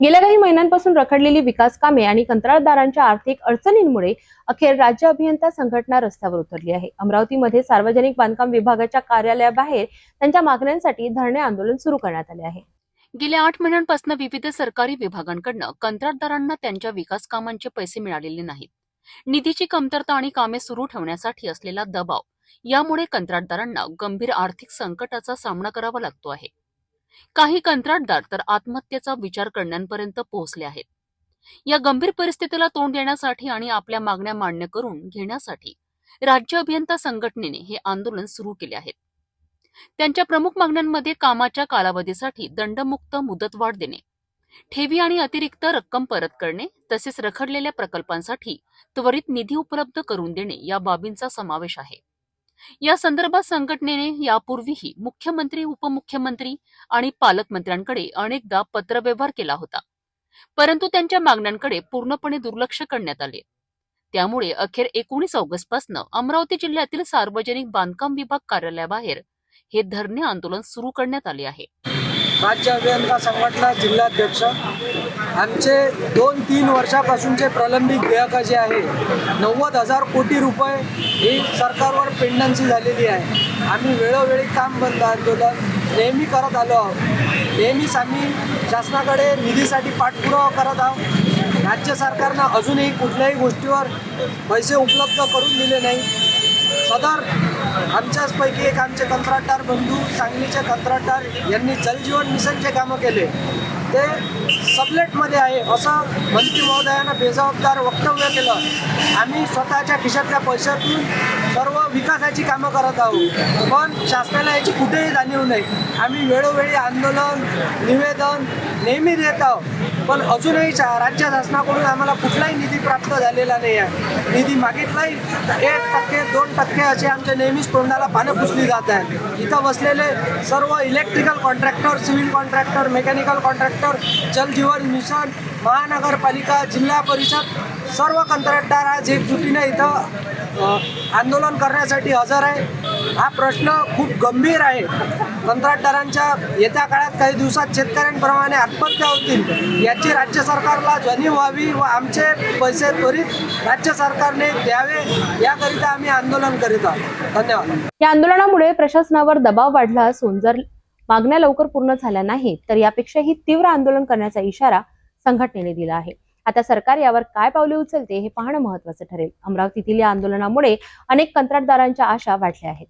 गेल्या काही महिन्यांपासून रखडलेली विकास कामे आणि कंत्राटदारांच्या आर्थिक अडचणींमुळे अखेर राज्य अभियंता संघटना रस्त्यावर उतरली आहे. अमरावतीमध्ये सार्वजनिक बांधकाम विभागाच्या कार्यालयाबाहेर त्यांच्या मागण्यांसाठी धरणे आंदोलन सुरू करण्यात आले आहे. गेल्या आठ महिन्यांपासून विविध सरकारी विभागांकडनं कंत्राटदारांना त्यांच्या विकास कामांचे पैसे मिळालेले नाहीत. निधीची कमतरता आणि कामे सुरू ठेवण्यासाठी असलेला दबाव यामुळे कंत्राटदारांना गंभीर आर्थिक संकटाचा सामना करावा लागतो आहे. काही कंत्राटदार तर आत्महत्येचा विचार करण्यापर्यंत पोहोचले आहेत. या गंभीर परिस्थितीला तोंड देण्यासाठी आणि आपल्या मागण्या मान्य करून घेण्यासाठी राज्य अभियंता संघटनेने हे आंदोलन सुरू केले आहे. त्यांच्या प्रमुख मागण्यांमध्ये कामाच्या कालावधीसाठी दंडमुक्त मुदतवाढ देणे ठेवी आणि अतिरिक्त रक्कम परत करणे तसेच रखडलेल्या प्रकल्पांसाठी त्वरित निधी उपलब्ध करून देणे या बाबींचा समावेश आहे. या संदर्भात संघटनेने यापूर्वीही मुख्यमंत्री उपमुख्यमंत्री आणि पालकमंत्र्यांकडे अनेकदा पत्रव्यवहार केला होता. परंतु त्यांच्या मागण्यांकडे पूर्णपणे दुर्लक्ष करण्यात आले. त्यामुळे अखेर एकोणीस ऑगस्टपासून अमरावती जिल्ह्यातील सार्वजनिक बांधकाम विभाग कार्यालयाबाहेर हे धरणे आंदोलन सुरू करण्यात आले आहे. राज्य अभियंता संघटना जिल्हाध्यक्ष. आमचे दोन तीन वर्षापासूनचे प्रलंबित देयकं जे आहे नव्वद हजार कोटी रुपये ही सरकारवर पेंडन्सी झालेली आहे. आम्ही वेळोवेळी काम बंद आंदोलन नेहमी करत आलो आहोत. नेहमीच आम्ही शासनाकडे निधीसाठी पाठपुरावा करत आहोत. राज्य सरकारनं अजूनही कुठल्याही गोष्टीवर पैसे उपलब्ध करून दिले नाही सदर आमच्याचपैकी एक आमचे कंत्राटदार बंधू सांगलीचे कंत्राटदार यांनी जलजीवन मिशनचे कामं केले. ते सबलेटमध्ये आहे असं मंत्री महोदयानं बेजबाबदार वक्तव्य केलं. आम्ही स्वतःच्या खिशातल्या पैशातून सर्व विकासाची कामं करत आहोत. पण शासनाला याची कुठेही जाणीव नाही. आम्ही वेळोवेळी आंदोलन निवेदन नेहमी देत आहोत. पण अजूनही शा- राज्य शासनाकडून आम्हाला कुठलाही निधी प्राप्त झालेला नाही आहे. निधी मागितलाही एक टक्के दोन टक्के असे आमच्या नेहमीच तोंडाला पानं पुसली जात आहे इथं बसलेले सर्व electrical contractor civil contractor mechanical contractor Jaljeevan mission महानगरपालिका जिल्हा परिषद सर्व कंत्राटदार आज एकजुटीने इथं आंदोलन करण्यासाठी हजर आहे. हा प्रश्न खूप गंभीर आहे. कंत्राटदारांच्या येत्या काळात काही दिवसात शेतकऱ्यांप्रमाणे आत्महत्या होतील याची राज्य सरकारला जाणीव व्हावी व आमचे पैसे त्वरित राज्य सरकारने द्यावे याकरिता आम्ही आंदोलन करीत आहोत. धन्यवाद. या आंदोलनामुळे प्रशासनावर दबाव वाढला असून जर मागण्या लवकर पूर्ण झाल्या नाहीत तर यापेक्षाही तीव्र आंदोलन करण्याचा इशारा संघटनेने दिला आहे. आता सरकार यावर काय पावले उचलते हे पाहणं महत्वाचं ठरेल. अमरावतीतील या आंदोलनामुळे अनेक कंत्राटदारांच्या आशा वाढल्या आहेत.